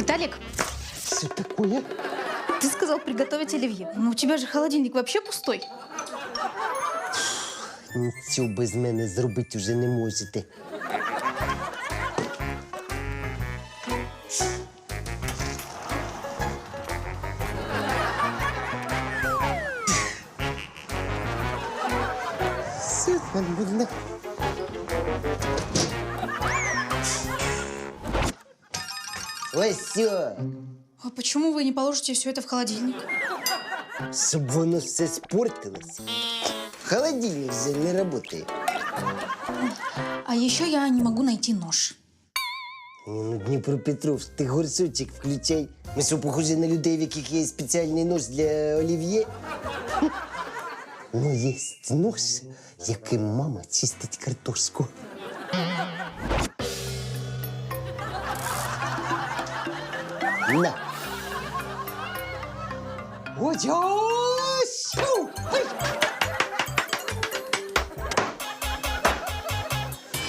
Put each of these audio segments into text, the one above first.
Виталик, Что такое? ты сказал приготовить оливье. Но у тебя же холодильник вообще пустой. Нічого без мене зробити вже не можете. Ось все. А почему вы не положите все это в холодильник? Щоб воно все спортилось. Холодильник же не работает. А еще я не могу найти нож. Ні, ну Дніпропетровськ, ти горсочок включай. Ми що, похожі на людей, в яких є спеціальний нож для олів'є? Хм. Ну, є нож, яким мама чистить картошку. На. Ось, ось! Ау! Ай!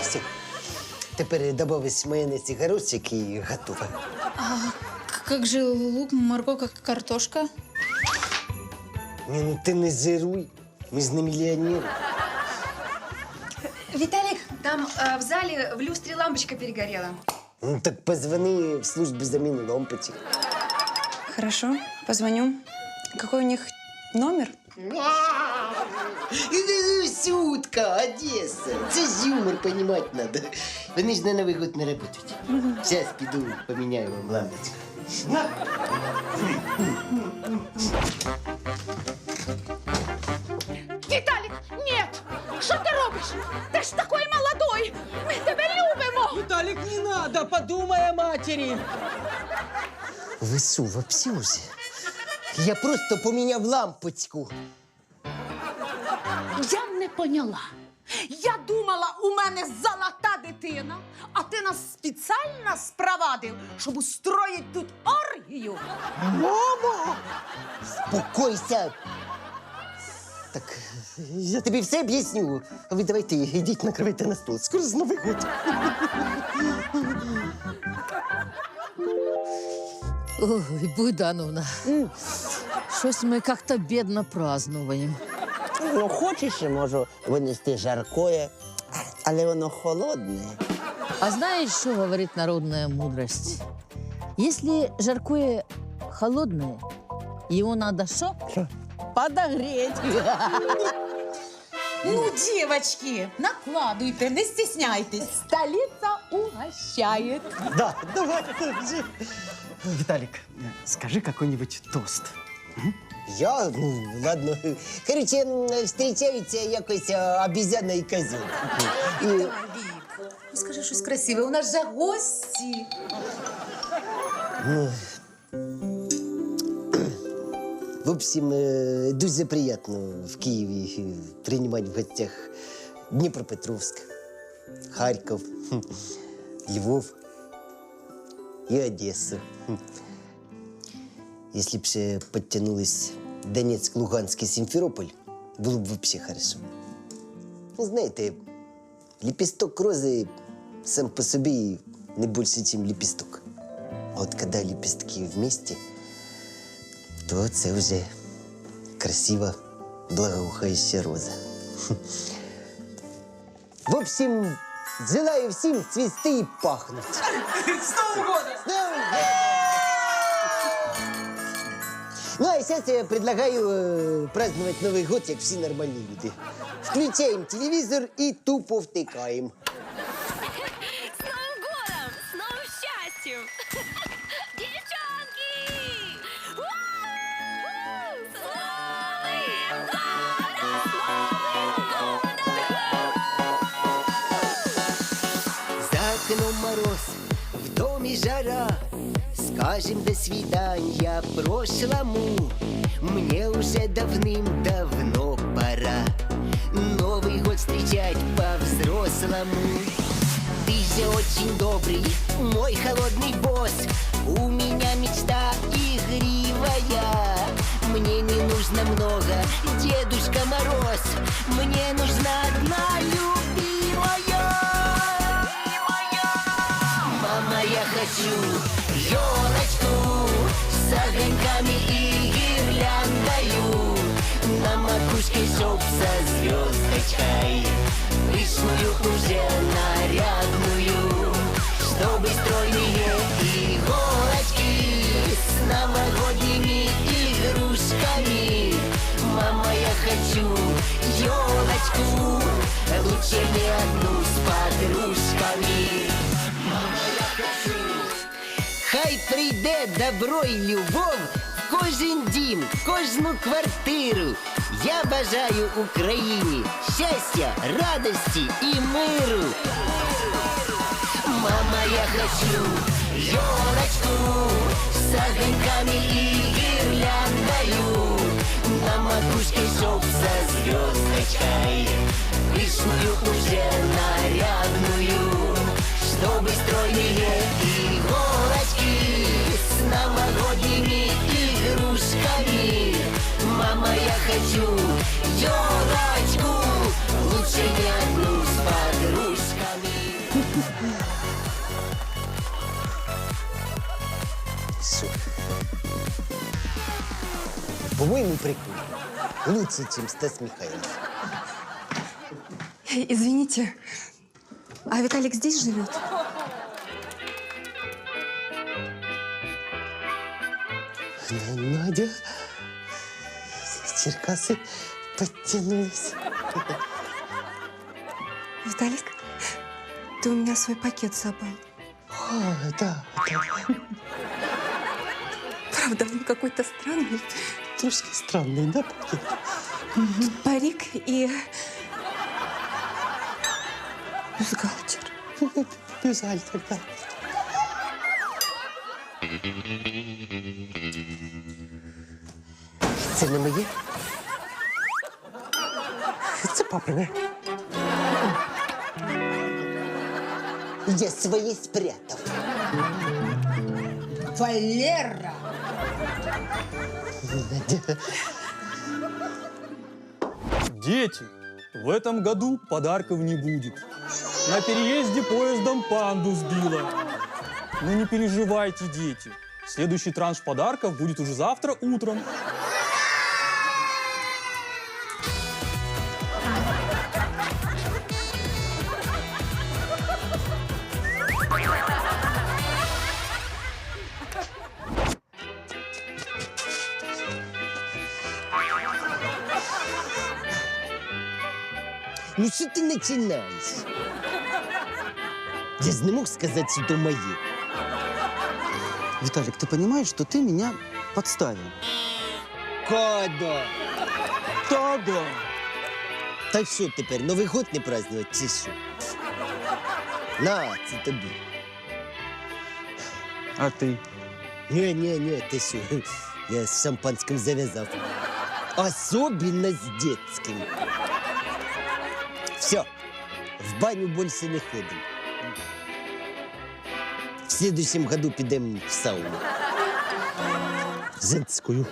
Все. Тепер добавиш майонез і горошок і готово. К- Как же лук, морковка, картошка? Ні, ну ти не зируй. Ми ж не мільйонери. Виталик, там э, в зале в люстре лампочка перегорела. Ну так позвони в службу заміни лампочок. Хорошо, позвоню. Какой у них номер? Сутка, Одесса. Це ж юмор, понімати надо. Вони ж на Новий год не працюють. Зараз піду поміняю вам лампочку. Віталік, ні! Що ти робиш? Ти ж такий подумай о матери. Ви вообще уже? Я просто поміняв лампочку. Я не поняла. Я думала, у мене золота дитина, а ти нас спеціально спровадив, щоб устроїти тут оргію. Мамо! Спокойся! Так, я тобі все об'ясню. А ви давайте йдіть накривайте на стол. Скоро з Новий год. Ой, Буйдановна, щось ми як-то бідно празднуємо. Ну, хочеш, я можу винести жаркое, але воно холодне. А знаешь, что говорит народная мудрость? Если жаркое холодное, его надо что? Подогреть. Ну, девочки, накладуйте, не стесняйтесь. Столица угощает. Да, давай. Виталик, скажи какой-нибудь тост. Я? Ну, ладно. Короче, м, зустрічаються якось а, обізяна і козел. І, Вік, ну скажи щось красиве, у нас же гості. в общем, е, дуже приємно в Києві е, приймати в гостях Дніпропетровськ, Харків, хм, Львов і Одесу. Хм. Если б ще підтягнулись Донецьк, Луганськ і Сімферополь, було б вообще хорошо. Ну, знаєте, лепесток рози сам по собі не більше, ніж лепесток. А от коли лепестки вместе, то це вже красива, благоухающая роза. В общем, желаю всім цвісти і пахнуть. З Новым годом! Ну, а сейчас я предлагаю э, праздновать Новый год, как все нормальные люди. Включаем телевизор и тупо втыкаем. Окном мороз, в доме жара. Скажем до свидания прошлому Мне уже давным-давно пора. Новый год встречать по-взрослому. Ты же очень добрый, мой холодный босс. У меня мечта игривая. Мне не нужно много, Дедушка Мороз. Мне нужна одна любимая уже нарядную Чтобы стройные иголочки С новогодними игрушками. Мама, я хочу елочку Лучше не одну с подружками. Хай прийде добро й любов кожен дім, кожну квартиру. Я бажаю Україні щастя, радості і миру. Мама, я хочу елочку с огоньками и гирляндою. На макушке шоп со звездочкой, пышную уже нарядную, чтобы стройные иголочки Хочу елочку, лучше не одну с подружками. Що? По-моєму, прикольно. Лучше, чем Стас Михайлов. Извините, а Виталик здесь живет? На- Надя. Черкасы подтянулись. Виталик, ты у меня свой пакет забыл. А, да, да. Правда, он какой-то странный. Трошки странный, да, пакет? Парик и... Бюстгальтер. Бюстгальтер, да. Це не моє? Це папине. Я своє спрятав. Валера! Дети, в этом году подарков не будет. На переезде поездом панду сбила. Ну не переживайте, дети. Следующий транш подарков будет уже завтра утром. Ну що ти починаєш? Я ж не мог сказати, що то моє. Виталик, ты понимаешь, что ты меня подставил? Кода! Да-да. Та що тепер, Новий год не празднувати чи що? На, це тобі. А ты? Ні, ні, ні, ти що? Я з шампанським зав'язав. Особенно з детським. Все, в баню більше не ходимо. В следующем году підемо в сауну. Женською.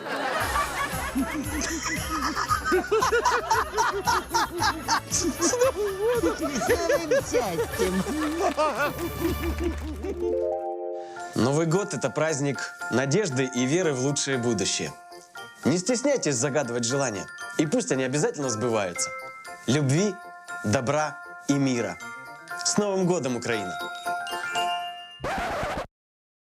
Новый год – это праздник надежды и веры в лучшее будущее. Не стесняйтесь загадывать желания, и пусть они обязательно сбываются. Любви, добра и мира. С Новым годом, Украина!